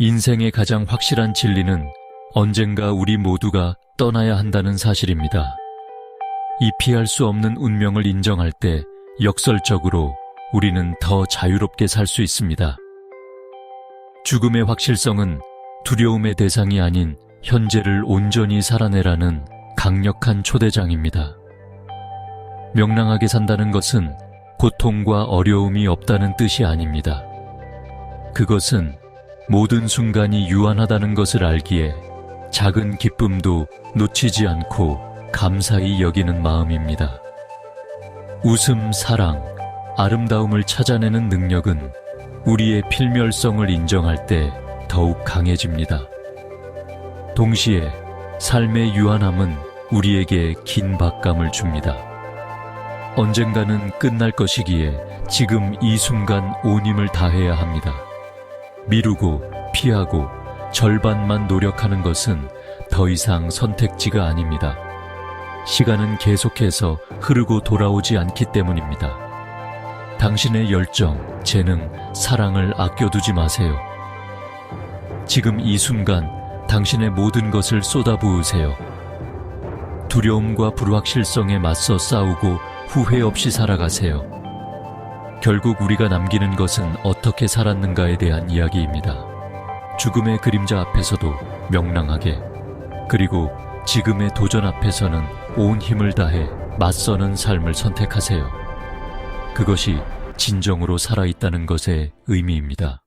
인생의 가장 확실한 진리는 언젠가 우리 모두가 떠나야 한다는 사실입니다. 이 피할 수 없는 운명을 인정할 때 역설적으로 우리는 더 자유롭게 살 수 있습니다. 죽음의 확실성은 두려움의 대상이 아닌 현재를 온전히 살아내라는 강력한 초대장입니다. 명랑하게 산다는 것은 고통과 어려움이 없다는 뜻이 아닙니다. 그것은 모든 순간이 유한하다는 것을 알기에 작은 기쁨도 놓치지 않고 감사히 여기는 마음입니다. 웃음, 사랑, 아름다움을 찾아내는 능력은 우리의 필멸성을 인정할 때 더욱 강해집니다. 동시에 삶의 유한함은 우리에게 긴 박감을 줍니다. 언젠가는 끝날 것이기에 지금 이 순간 온 힘을 다해야 합니다. 미루고 피하고 절반만 노력하는 것은 더 이상 선택지가 아닙니다. 시간은 계속해서 흐르고 돌아오지 않기 때문입니다. 당신의 열정, 재능, 사랑을 아껴두지 마세요. 지금 이 순간 당신의 모든 것을 쏟아부으세요. 두려움과 불확실성에 맞서 싸우고 후회 없이 살아가세요. 결국 우리가 남기는 것은 어떻게 살았는가에 대한 이야기입니다. 죽음의 그림자 앞에서도 명랑하게, 그리고 지금의 도전 앞에서는 온 힘을 다해 맞서는 삶을 선택하세요. 그것이 진정으로 살아있다는 것의 의미입니다.